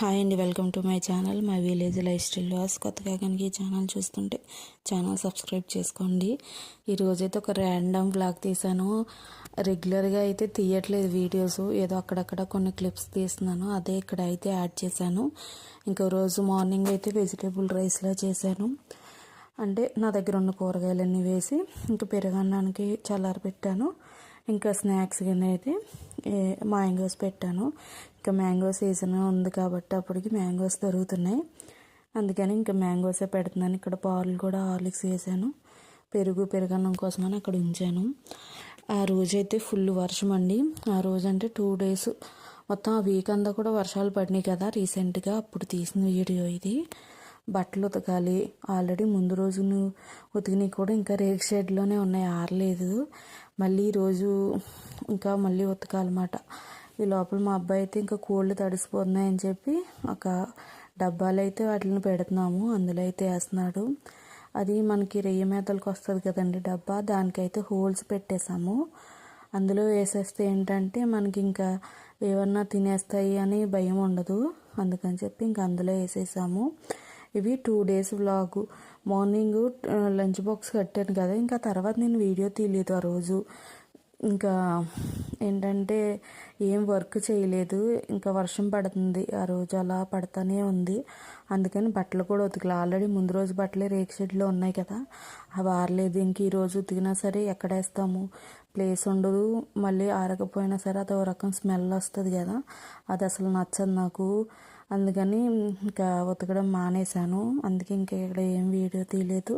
Hi అండి welcome to my channel my village life style loss కొత్తగా కనుక ఈ ఛానల్ చూస్తుంటే ఛానల్ సబ్స్క్రైబ్ చేసుకోండి. ఈరోజైతే ఒక ర్యాండమ్ బ్లాగ్ తీసాను. రెగ్యులర్గా అయితే తీయట్లేదు వీడియోస్ ఏదో అక్కడక్కడ కొన్ని క్లిప్స్ తీస్తున్నాను. అదే ఇక్కడ అయితే యాడ్ చేశాను. ఇంకో రోజు మార్నింగ్ అయితే వెజిటేబుల్ రైస్లో చేశాను. అంటే నా దగ్గర ఉన్న కూరగాయలన్నీ వేసి ఇంకా పెరుగన్నానికి చల్లారి పెట్టాను ఇంకా స్నాక్స్ కింద అయితే మ్యాంగోస్ పెట్టాను. ఇంకా మ్యాంగో సీజన్ ఉంది కాబట్టి అప్పటికి మ్యాంగోస్ దొరుకుతున్నాయి. అందుకని ఇంకా మ్యాంగోసే పెడుతున్నాను. ఇక్కడ పాలు కూడా హార్లిక్స్ వేసాను. పెరుగు పెరుగన్నం కోసమని అక్కడ ఉంచాను. ఆ రోజైతే ఫుల్ వర్షం అండి. ఆ రోజు అంటే టూ డేస్ మొత్తం ఆ వీక్ అంతా కూడా వర్షాలు పడినాయి కదా రీసెంట్గా. అప్పుడు తీసిన వీడియో ఇది. బట్టలు ఉతకాలి. ఆల్రెడీ ముందు రోజు ఉతికినవి కూడా ఇంకా రేక్ షెడ్లోనే ఉన్నాయి. ఆరలేదు. మళ్ళీ ఈరోజు ఇంకా మళ్ళీ ఉతకాలన్నమాట. ఈ లోపల మా అబ్బాయి అయితే ఇంకా కోళ్ళు తడిసిపోతున్నాయని చెప్పి ఒక డబ్బాలు అయితే వాటిని పెడుతున్నాము. అందులో అయితే వేస్తున్నాడు. అది మనకి రెయ్య మేతలకు వస్తుంది కదండి డబ్బా. దానికైతే హోల్స్ పెట్టేశాము. అందులో వేసేస్తే ఏంటంటే మనకి ఇంకా ఏమన్నా తినేస్తాయి అని భయం ఉండదు. అందుకని చెప్పి ఇంకా అందులో వేసేసాము. ఇవి two days vlog. Morning lunch box కట్టాను కదా. ఇంకా తర్వాత నేను వీడియో తీయలేదు ఆ రోజు. ఇంకా ఏంటంటే ఏం వర్క్ చేయలేదు. ఇంకా వర్షం పడుతుంది. ఆ రోజు అలా పడతానే ఉంది. అందుకని బట్టలు కూడా ఉతికలే. ఆల్రెడీ ముందు రోజు బట్టలే రేక్ షెడ్లో ఉన్నాయి కదా. అవి ఆరలేదు ఇంక ఈరోజు ఉతికినా సరే ఎక్కడేస్తాము? ప్లేస్ ఉండదు. మళ్ళీ ఆరకపోయినా సరే అదో రకం స్మెల్ వస్తుంది కదా. అది అసలు నచ్చదు నాకు. అందుకని ఇంకా ఉతకడం మానేశాను. అందుకే ఇంకా ఇక్కడ ఏం వీడియో తీయలేదు.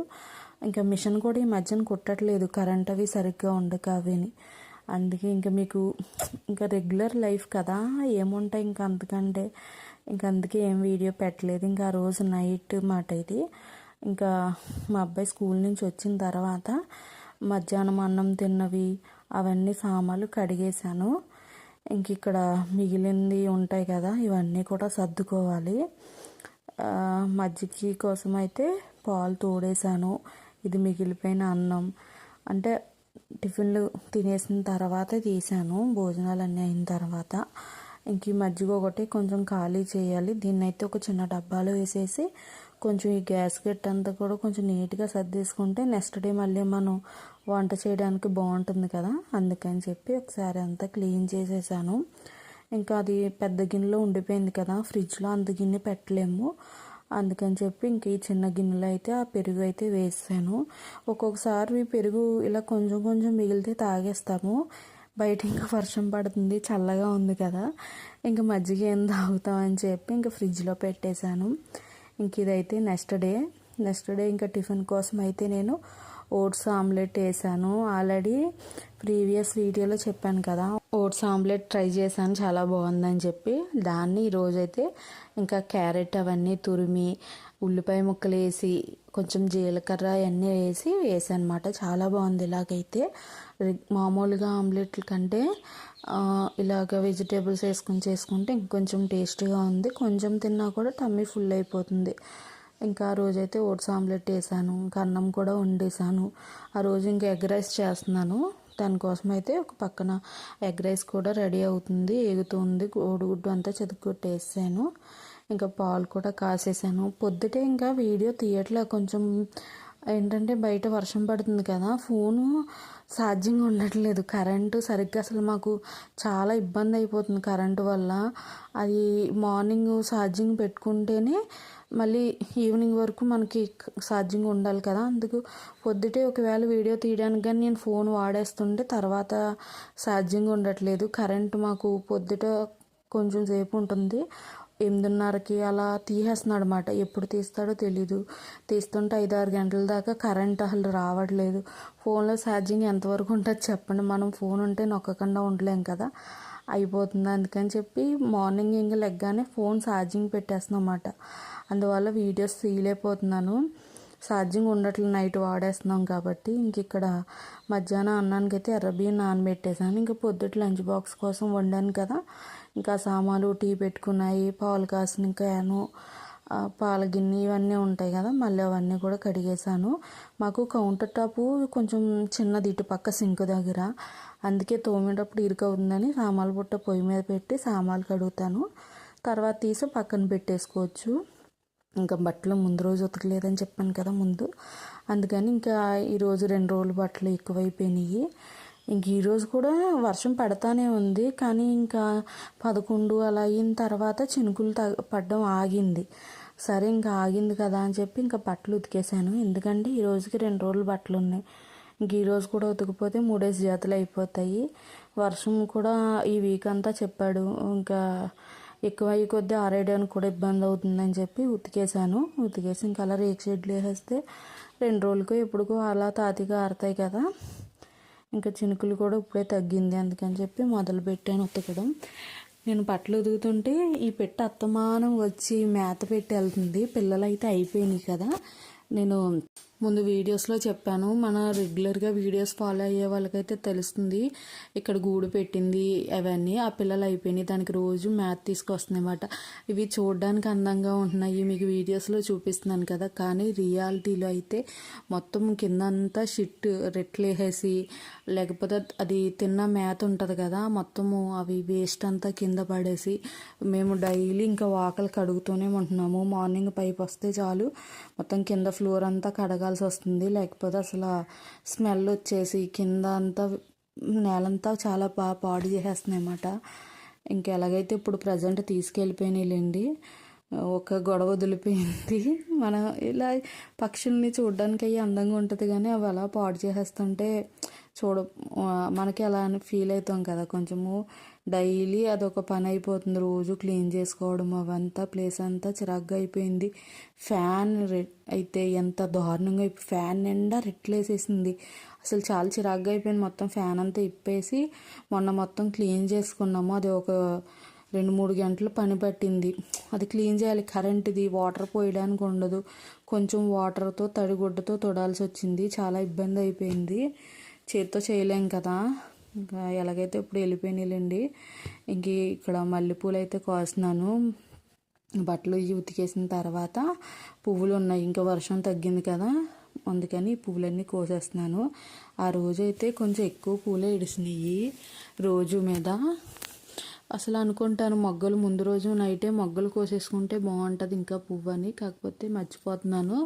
ఇంకా మిషన్ కూడా ఈ మధ్యన కుట్టట్లేదు. కరెంట్ అవి సరిగ్గా ఉండక అవిని. అందుకే ఇంకా మీకు ఇంకా రెగ్యులర్ లైఫ్ కదా ఏముంటాయి ఇంకా అందుకంటే. ఇంకా అందుకే ఏం వీడియో పెట్టలేదు. ఇంకా ఆ రోజు నైట్ మాట ఇది. ఇంకా మా అబ్బాయి స్కూల్ నుంచి వచ్చిన తర్వాత మధ్యాహ్నం అన్నం తిన్నవి అవన్నీ సామాన్లు కడిగేశాను. ఇంక ఇక్కడ మిగిలింది ఉంటాయి కదా ఇవన్నీ కూడా సర్దుకోవాలి. మజ్జిగ కోసం అయితే పాలు తోడేశాను. ఇది మిగిలిపోయిన అన్నం. అంటే టిఫిన్లు తినేసిన తర్వాత తీసాను భోజనాలు అన్నీ అయిన తర్వాత. ఇంక ఈ మజ్జిగ ఒకటి కొంచెం ఖాళీ చేయాలి. దీన్నైతే ఒక చిన్న డబ్బాలో వేసేసి కొంచెం ఈ గ్యాస్ గట్ అంతా కూడా కొంచెం నీట్గా సర్దేసుకుంటే నెక్స్ట్ డే మళ్ళీ మనం వంట చేయడానికి బాగుంటుంది కదా? అందుకని చెప్పి ఒకసారి అంతా క్లీన్ చేసేసాను. ఇంకా అది పెద్ద గిన్నెలో ఉండిపోయింది కదా? ఫ్రిడ్జ్లో అంత గిన్నె పెట్టలేము. అందుకని చెప్పి ఇంక ఈ చిన్న గిన్నెలో అయితే ఆ పెరుగు అయితే వేసాను. ఒక్కొక్కసారి పెరుగు ఇలా కొంచెం కొంచెం మిగిలితే తాగేస్తాము. బయట ఇంకా వర్షం పడుతుంది చల్లగా ఉంది కదా? ఇంకా మజ్జిగ ఏం తాగుతామని చెప్పి ఇంకా ఫ్రిడ్జ్లో పెట్టేశాను. ఇంక ఇదైతే నెక్స్ట్ డే. నెక్స్ట్ డే ఇంకా టిఫిన్ కోసం అయితే నేను ఓట్స్ ఆమ్లెట్ వేసాను. ఆల్రెడీ ప్రీవియస్ వీడియోలో చెప్పాను కదా ఓట్స్ ఆమ్లెట్ ట్రై చేశాను చాలా బాగుందని చెప్పి. దాన్ని ఈరోజైతే ఇంకా క్యారెట్ అవన్నీ తురిమి ఉల్లిపాయ ముక్కలు వేసి కొంచెం జీలకర్ర అవన్నీ వేసి వేసాను అనమాట చాలా బాగుంది ఇలాగైతే. మామూలుగా ఆమ్లెట్ల కంటే ఇలాగ వెజిటేబుల్స్ వేసుకొని చేసుకుంటే ఇంకొంచెం టేస్టీగా ఉంది. కొంచెం తిన్నా కూడా టమ్మీ ఫుల్ అయిపోతుంది. ఇంకా ఆ రోజైతే ఓట్స్ ఆమ్లెట్ వేసాను ఇంకా అన్నం కూడా వండేసాను. ఆ రోజు ఇంకా ఎగ్ రైస్ చేస్తున్నాను. దానికోసం అయితే ఒక పక్కన ఎగ్ రైస్ కూడా రెడీ అవుతుంది ఎగుతుంది కోడిగుడ్డు అంతా చెతుకొట్టేసాను ఇంకా పాలు కూడా కాసేసాను. పొద్దుటే ఇంకా వీడియో తీయట్లే. కొంచెం ఏంటంటే బయట వర్షం పడుతుంది కదా ఫోను ఛార్జింగ్ ఉండట్లేదు. కరెంటు సరిగ్గా అసలు మాకు చాలా ఇబ్బంది అయిపోతుంది కరెంటు వల్ల. అది మార్నింగ్ ఛార్జింగ్ పెట్టుకుంటేనే మళ్ళీ ఈవినింగ్ వరకు మనకి ఛార్జింగ్ ఉండాలి కదా. అందుకు పొద్దుటే ఒకవేళ వీడియో తీయడానికి కానీ నేను ఫోన్ వాడేస్తుంటే తర్వాత ఛార్జింగ్ ఉండట్లేదు. కరెంట్ మాకు పొద్దుట కొంచెం సేపు ఉంటుంది. ఎనిమిదిన్నరకి అలా తీసేస్తున్నాడు అనమాట ఎప్పుడు తీస్తాడో తెలీదు. తీస్తుంటే ఐదు ఆరు గంటల దాకా కరెంట్ అసలు రావట్లేదు. ఫోన్లో ఛార్జింగ్ ఎంతవరకు ఉంటుంది చెప్పండి. మనం ఫోన్ ఉంటే నొక్కకుండా ఉండలేం కదా. అయిపోతుంది. అందుకని చెప్పి మార్నింగ్ ఇంకా లెగ్గానే ఫోన్ ఛార్జింగ్ పెట్టేస్తున్నాం అన్నమాట. అందువల్ల వీడియోస్ తీయలేకపోతున్నాను. ఛార్జింగ్ ఉండట్లేదు నైట్ వాడేస్తున్నాం కాబట్టి ఇంక ఇక్కడ మధ్యాహ్నం అన్నానికి అయితే ఎర్రబియ్యం నానబెట్టేసాను ఇంకా పొద్దుట లంచ్ బాక్స్ కోసం వండాను కదా. ఇంకా సామాన్లు టీ పెట్టుకున్నాయి పాలు కాసిన క్యాను పాల గిన్నె ఇవన్నీ ఉంటాయి కదా. మళ్ళీ అవన్నీ కూడా కడిగేశాను. మాకు కౌంటర్ టాపు కొంచెం చిన్నది ఇటు పక్క సింక్ దగ్గర. అందుకే తోమేటప్పుడు ఇరుకవుతుందని సామాన్లు బుట్ట పొయ్యి మీద పెట్టి సామాన్లు కడుగుతాను. తర్వాత తీసి పక్కన పెట్టేసుకోవచ్చు. ఇంకా బట్టలు ముందు రోజు ఉతకలేదని చెప్పాను కదా ముందు. అందుకని ఇంకా ఈరోజు రెండు రోజులు బట్టలు ఎక్కువైపోయినాయి. ఇంక ఈరోజు కూడా వర్షం పడతానే ఉంది. కానీ ఇంకా పదకొండు అలా అయిన తర్వాత చినుకులు తగ పడడం ఆగింది. సరే ఇంకా ఆగింది కదా అని చెప్పి ఇంకా బట్టలు ఉతికేసాను ఎందుకంటే ఈ రోజుకి రెండు రోజులు బట్టలు ఉన్నాయి. ఇంక ఈరోజు కూడా ఉతికిపోతే మూడేసి జాతలు అయిపోతాయి. వర్షం కూడా ఈ వీక్ అంతా చెప్పాడు. ఇంకా ఎక్కువ అయ్యి కొద్దీ ఆరేయడానికి కూడా ఇబ్బంది అవుతుందని చెప్పి ఉతికేసాను ఉతికేసి ఇంకా అలా రేక్ షెడ్లు వేసేస్తే రెండు రోజులకు ఎప్పుడుకో అలా తాతిగా ఆరుతాయి కదా. ఇంకా చినుకులు కూడా ఇప్పుడే తగ్గింది అందుకని చెప్పి మొదలు పెట్టాను ఉతకడం. నేను బట్టలు ఉతుకుతుంటే ఈ పెట్ట అత్తమానం వచ్చి మేత పెట్టి వెళ్తుంది. పిల్లలు అయితే అయిపోయినాయి కదా. నేను ముందు వీడియోస్లో చెప్పాను. మన రెగ్యులర్గా వీడియోస్ ఫాలో అయ్యే వాళ్ళకైతే తెలుస్తుంది. ఇక్కడ గూడు పెట్టింది అవన్నీ. ఆ పిల్లలు అయిపోయినాయి. దానికి రోజు మ్యాథ్ తీసుకొస్తుందన్నమాట ఇవి చూడడానికి అందంగా ఉంటున్నాయి. మీకు వీడియోస్లో చూపిస్తున్నాను కదా. కానీ రియాలిటీలో అయితే మొత్తం కింద అంతా షిట్ రెట్లేసేసి లేకపోతే అది తిన్న మ్యాథ్ ఉంటుంది కదా మొత్తము అవి వేస్ట్ అంతా కింద పడేసి మేము డైలీ ఇంకా వాకలు కడుగుతూనే ఉంటున్నాము. మార్నింగ్ పైప్ వస్తే చాలు. మొత్తం కింద ఫ్లోర్ అంతా కడగాలి. తాగాల్సి వస్తుంది లేకపోతే అసలు స్మెల్ వచ్చేసి కింద అంతా నేలంతా చాలా బాగా పాడు చేసేస్తున్నాయి అన్నమాట ఇంకా ఎలాగైతే ఇప్పుడు ప్రజెంట్ తీసుకెళ్ళిపోయినాయిలేండి. ఒక గొడవ వదిలిపోయింది. మనం ఇలా పక్షుల్ని చూడడానికి అయ్యి అందంగా ఉంటుంది కానీ అవి అలా పాడు చేసేస్తుంటే చూడ మనకి అలా అని ఫీల్ అవుతాం కదా. కొంచెము డైలీ అదొక పని అయిపోతుంది. రోజు క్లీన్ చేసుకోవడం అవంతా ప్లేస్ అంతా చిరాగ్గా అయిపోయింది. ఫ్యాన్ అయితే ఎంత దారుణంగా ఫ్యాన్ నిండా రెట్లేసేసింది. అసలు చాలా చిరాగ్గా అయిపోయింది. మొత్తం ఫ్యాన్ అంతా ఇప్పేసి మొన్న మొత్తం క్లీన్ చేసుకున్నాము. అది ఒక రెండు మూడు గంటలు పని పట్టింది. అది క్లీన్ చేయాలి. కరెంట్ది వాటర్ పోయడానికి ఉండదు. కొంచెం వాటర్తో తడిగుడ్డతో తొడాల్సి వచ్చింది. చాలా ఇబ్బంది అయిపోయింది. చేతితో చేయలేం కదా. ఇంకా ఎలాగైతే ఇప్పుడు వెళ్ళిపోయినాయిలేండి. ఇంక ఇక్కడ మల్లెపూలు అయితే కోస్తున్నాను. బట్టలు ఉతికేసిన తర్వాత పువ్వులు ఉన్నాయి. ఇంకా వర్షం తగ్గింది కదా. అందుకని పువ్వులన్నీ కోసేస్తున్నాను. ఆ రోజు అయితే కొంచెం ఎక్కువ పూలే ఇడిసినాయి. రోజు మీద అసలు అనుకుంటాను మొగ్గలు ముందు రోజు నైటే మొగ్గలు కోసేసుకుంటే బాగుంటుంది ఇంకా పువ్వు అని కాకపోతే మర్చిపోతున్నాను.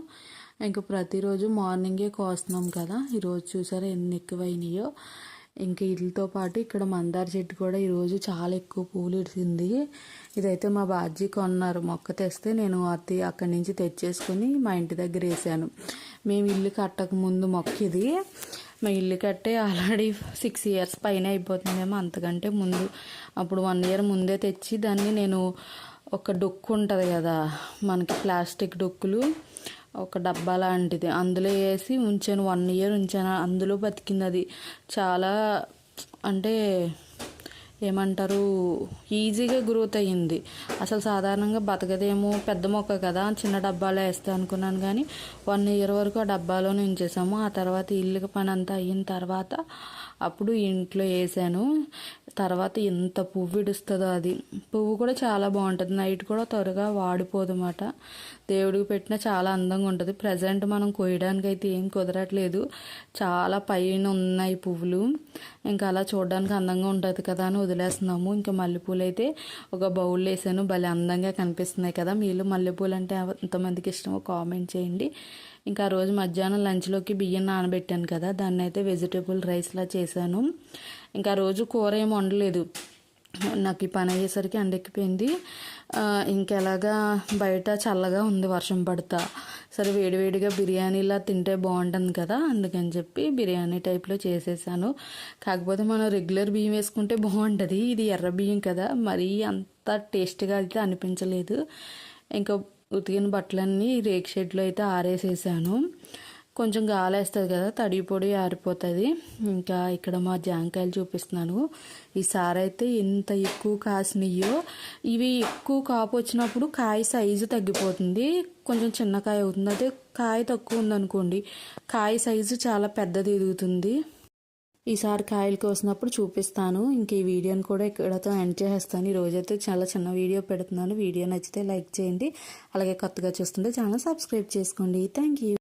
ఇంకా ప్రతిరోజు మార్నింగే కోస్తున్నాం కదా. ఈరోజు చూసారా ఎన్ని ఎక్కువైనాయో. ఇంకా వీటితో పాటు ఇక్కడ మందార చెట్టు కూడా ఈరోజు చాలా ఎక్కువ పూలు ఇడిసింది ఇదైతే మా బాజీ కొన్నారు. మొక్క తెస్తే నేను అతి అక్కడి నుంచి తెచ్చేసుకుని మా ఇంటి దగ్గర వేసాను. మేము ఇల్లు కట్టక ముందు మొక్క ఇది మా ఇల్లు కట్టే ఆల్రెడీ సిక్స్ ఇయర్స్ పైన అయిపోతుందేమో అంతకంటే ముందు. అప్పుడు వన్ ఇయర్ ముందే తెచ్చి దాన్ని నేను ఒక డొక్కు ఉంటుంది కదా మనకి ప్లాస్టిక్ డొక్కులు ఒక డబ్బా లాంటిది. అందులో వేసి ఉంచాను వన్ ఇయర్ ఉంచాను. అందులో బతికింది అది. చాలా అంటే ఏమంటారు ఈజీగా గ్రోత్ అయ్యింది. అసలు సాధారణంగా బతకదేమో పెద్ద మొక్క కదా చిన్న డబ్బాలో వేస్తే అనుకున్నాను కానీ వన్ ఇయర్ వరకు ఆ డబ్బాలోనే ఉంచేసాము ఆ తర్వాత ఇల్లు పని అంతా అయిన తర్వాత అప్పుడు ఇంట్లో వేసాను. తర్వాత ఎంత పువ్వు విడుస్తుందో అది. పువ్వు కూడా చాలా బాగుంటుంది. నైట్ కూడా త్వరగా వాడిపోదు అన్నమాట దేవుడికి పెట్టిన చాలా అందంగా ఉంటుంది. ప్రజెంట్ మనం కోయడానికి అయితే ఏం కుదరట్లేదు. చాలా పైన ఉన్నాయి పువ్వులు. ఇంకా అలా చూడడానికి అందంగా ఉంటుంది కదా అని వదిలేస్తున్నాము. ఇంకా మల్లెపూలు అయితే ఒక బౌల్ వేసాను. భలే అందంగా కనిపిస్తున్నాయి కదా. మీరు మల్లెపూలు అంటే ఎంతమందికి ఇష్టమో కామెంట్ చేయండి. ఇంకా ఆ రోజు మధ్యాహ్నం లంచ్లోకి బియ్యం నానబెట్టాను కదా. దాన్ని అయితే వెజిటేబుల్ రైస్లా చేశాను. ఇంకా రోజు కూర ఏమి వండలేదు. నాకు ఈ పని అయ్యేసరికి ఎండెక్కిపోయింది. ఇంకెలాగా బయట చల్లగా ఉంది వర్షం పడతా. సరే వేడివేడిగా బిర్యానీలా తింటే బాగుంటుంది కదా అందుకని చెప్పి బిర్యానీ టైప్లో చేసేసాను. కాకపోతే మనం రెగ్యులర్ బియ్యం వేసుకుంటే బాగుంటుంది. ఇది ఎర్ర బియ్యం కదా. మరీ అంత టేస్ట్గా అయితే అనిపించలేదు. ఇంకా ఉతికిన బట్టలన్నీ రేక్ షెడ్లో అయితే ఆరేసేసాను. కొంచెం గాలి వేస్తుంది కదా తడి పొడి ఆరిపోతుంది. ఇంకా ఇక్కడ మా జాంకాయలు చూపిస్తున్నాను. ఈసారి అయితే ఎంత ఎక్కువ కాసినాయో ఇవి ఎక్కువ కాపు వచ్చినప్పుడు కాయ సైజు తగ్గిపోతుంది. కొంచెం చిన్న కాయ అవుతుంది. అదే కాయ తక్కువ ఉందనుకోండి కాయ సైజు చాలా పెద్దది ఎదుగుతుంది. ఈసారి కాయలు కోసినప్పుడు చూపిస్తాను. ఇంక ఈ వీడియోని కూడా ఇక్కడతో ఎండ్ చేసేస్తాను. ఈ రోజైతే చాలా చిన్న వీడియో పెడుతున్నాను. వీడియో నచ్చితే లైక్ చేయండి. అలాగే కొత్తగా చూస్తుంటే ఛానల్ సబ్స్క్రైబ్ చేసుకోండి. Thank you.